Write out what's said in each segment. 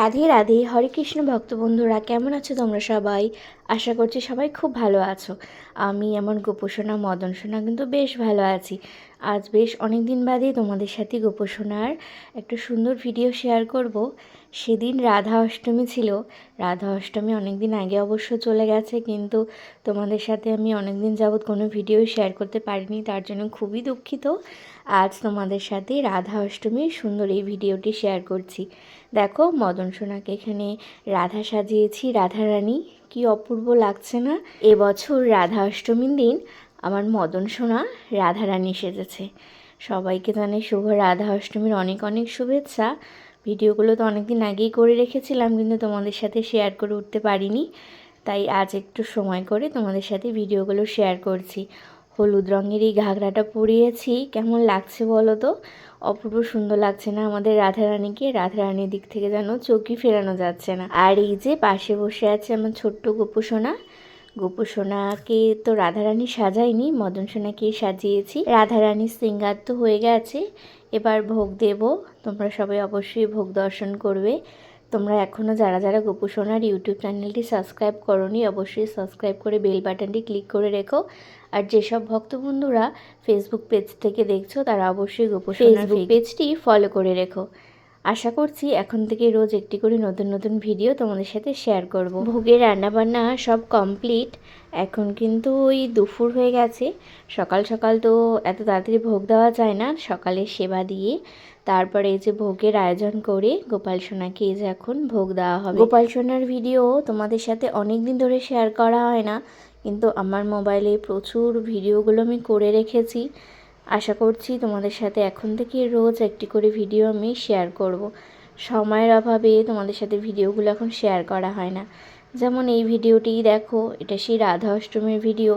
রাধে রাধে হরে কৃষ্ণ ভক্ত বন্ধুরা কেমন আছো তোমরা সবাই? আশা করছি সবাই খুব ভালো আছো। আমি এমন গোপোষণা মদন সোনা কিন্তু বেশ ভালো আছি। আজ বেশ অনেক দিন বাদে তোমাদের সাথে গোপোষণার একটা সুন্দর ভিডিও শেয়ার করব। সেদিন রাধা অষ্টমী ছিল। রাধা অষ্টমী অনেক দিন আগে অবশ্য চলে গেছে, কিন্তু তোমাদের সাথে আমি অনেক দিন যাবৎ কোনো ভিডিও শেয়ার করতে পারিনি, তার জন্য খুবই দুঃখিত। আজ তোমাদের সাথে রাধা অষ্টমীর সুন্দর এই ভিডিওটি শেয়ার করছি। দেখো, মদন সোনাকে এখানে রাধা সাজিয়েছি, রাধা রানী। কি অপূর্ব লাগছে না? এবছর রাধা অষ্টমীর দিন আমার মদন সোনা রাধা রানী সেজেছে। সবাইকে জানে শুভ রাধা অষ্টমীর অনেক অনেক শুভেচ্ছা। ভিডিওগুলো তো অনেক দিন আগেই করে রেখেছিলাম, কিন্তু তোমাদের সাথে শেয়ার করে উঠতে পারিনি। তাই আজ একটু সময় করে তোমাদের সাথে ভিডিওগুলো শেয়ার করছি। হলুদ রঙের এই ঘাগরাটা পরিয়েছি। কেমন লাগছে বলো তো? অপূর্ব সুন্দর লাগছে না আমাদের রাধারানীকে? রাধারানীর দিক থেকে যেন চোখই ফেরানো যাচ্ছে না। আর এই যে পাশে বসে আছে আমার ছোট্ট গোপুসোনা। গোপুসোনাকে তো রাধারানী সাজাইনি মদন সোনাকে সাজিয়েছি। রাধারানীর সিঙ্গার তো হয়ে গেছে। এবার ভোগ দেব। তোমরা সবাই অবশ্যই ভোগ দর্শন করবে। তোমরা এখনও যারা যারা গোপুসোনার ইউটিউব চ্যানেলটি সাবস্ক্রাইব করনি অবশ্যই সাবস্ক্রাইব করে বেল বাটনটি ক্লিক করে রেখো। আর যেসব ভক্ত বন্ধুরা ফেসবুক পেজ থেকে দেখছ তারা অবশ্যই গোপুসোনার পেজটি ফলো করে রেখো। আশা করছি এখন থেকে রোজ একটি করে নতুন নতুন ভিডিও তোমাদের সাথে শেয়ার করব। ভোগের রান্নাবান্না সব কমপ্লিট এখন কিন্তু ওই দুপুর হয়ে গেছে। সকাল সকাল তো এত তাড়াতাড়ি ভোগ দেওয়া যায় না। সকালে সেবা দিয়ে তারপরে এই যে ভোগের আয়োজন করে গোপাল সোনাকে এই যে এখন ভোগ দেওয়া হবে। গোপাল সোনার ভিডিও তোমাদের সাথে অনেক দিন ধরে শেয়ার করা হয় না। কিন্তু আমার মোবাইলে প্রচুর ভিডিওগুলো আমি করে রেখেছি। আশা করছি তোমাদের সাথে এখন থেকে রোজ একটি করে ভিডিও আমি শেয়ার করব। সময়ের অভাবে তোমাদের সাথে ভিডিওগুলো এখন শেয়ার করা হয় না। যেমন এই ভিডিওটি দেখো, এটা সেই রাধা অষ্টমীর ভিডিও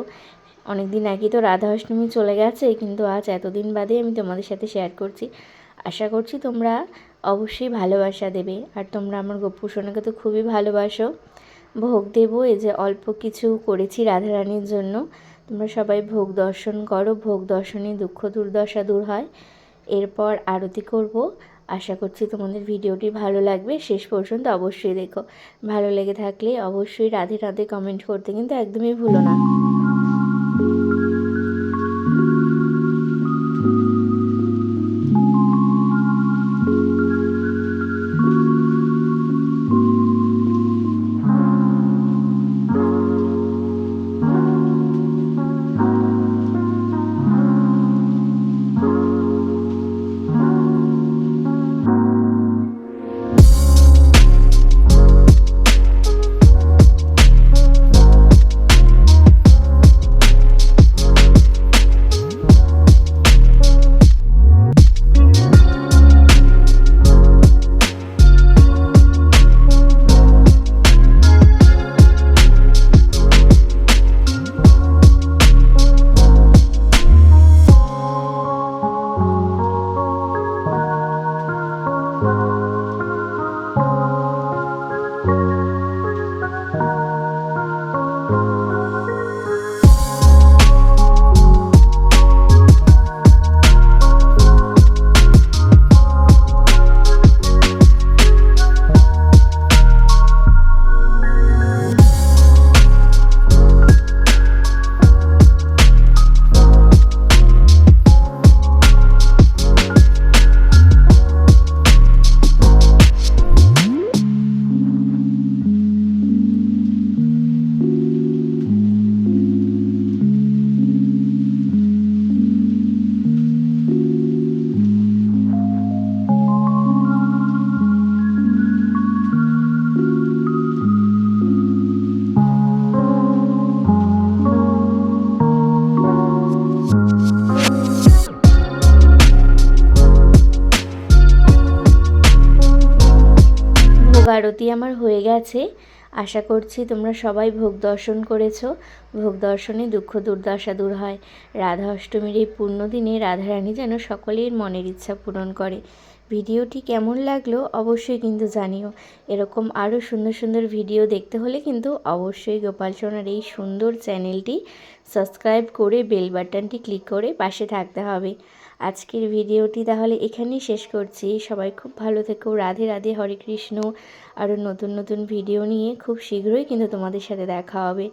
অনেক দিন আগে তো রাধা অষ্টমী চলে গেছে, কিন্তু আজ এতদিন বাদে আমি তোমাদের সাথে শেয়ার করছি। আশা করছি তোমরা অবশ্যই ভালোবাসা দেবে। আর তোমরা আমার গপ্পু সোনাকে তো খুবই ভালোবাসো। ভোগ দেবো, এই যে অল্প কিছু করেছি রাধারানীর জন্য। তোমরা সবাই ভোগ দর্শন করো, ভোগ দর্শনে দুঃখ দুর্দশা দূর হয়। এরপর আরতি করব। আশা করছি তোমাদের ভিডিওটি ভালো লাগবে। শেষ পর্যন্ত অবশ্যই দেখো। ভালো লেগে থাকলে অবশ্যই রাধে রাধে কমেন্ট করতে কিন্তু একদমই ভুলো না। আরতি আমার হয়ে গেছে। আশা করছি তোমরা সবাই ভোগ দর্শন করেছ। ভোগ দর্শনে দুঃখ দুর্দশা দূর হয়। রাধা অষ্টমীর এই পূর্ণ দিনে রাধারানী যেন সকলের মনের ইচ্ছা পূরণ করে। ভিডিওটি কেমন লাগল অবশ্যই কিন্তু জানিও। এরকম আরও সুন্দর সুন্দর ভিডিও দেখতে হলে কিন্তু অবশ্যই গোপাল সোনার এই সুন্দর চ্যানেলটি সাবস্ক্রাইব করে বেল বাটনটি ক্লিক করে পাশে থাকতে হবে। আজকের ভিডিওটি তাহলে এখানেই শেষ করছি। সবাই খুব ভালো থেকো। রাধে রাধে, হরে কৃষ্ণ। আরও নতুন নতুন ভিডিও নিয়ে খুব শীঘ্রই কিন্তু তোমাদের সাথে দেখা হবে।